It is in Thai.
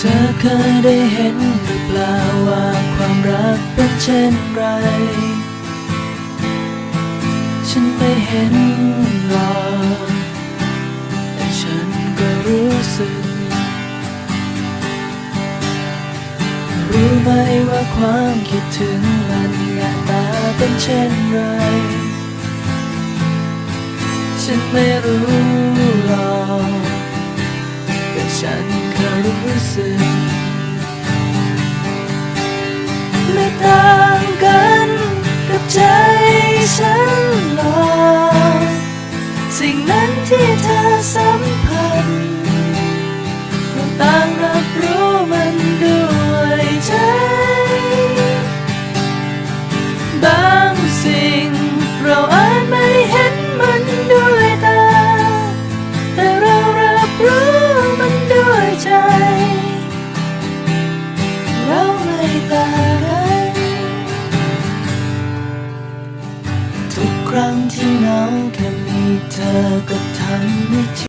เธอเคยได้เห็นหรือเปล่าว่าความรักเป็นเช่นไร ฉันไม่เห็นหรอกแต่ฉันก็รู้สึก รู้ไหมว่าความคิดถึงมันหน้าตาเป็นเช่นไร ฉันไม่รู้หรอก ไม่ต่างกันกับใจฉันหรอกสิ่งนั้นที่เธอสัมผัส รั้งที่เหงาแค่มีเธอก็ทำให้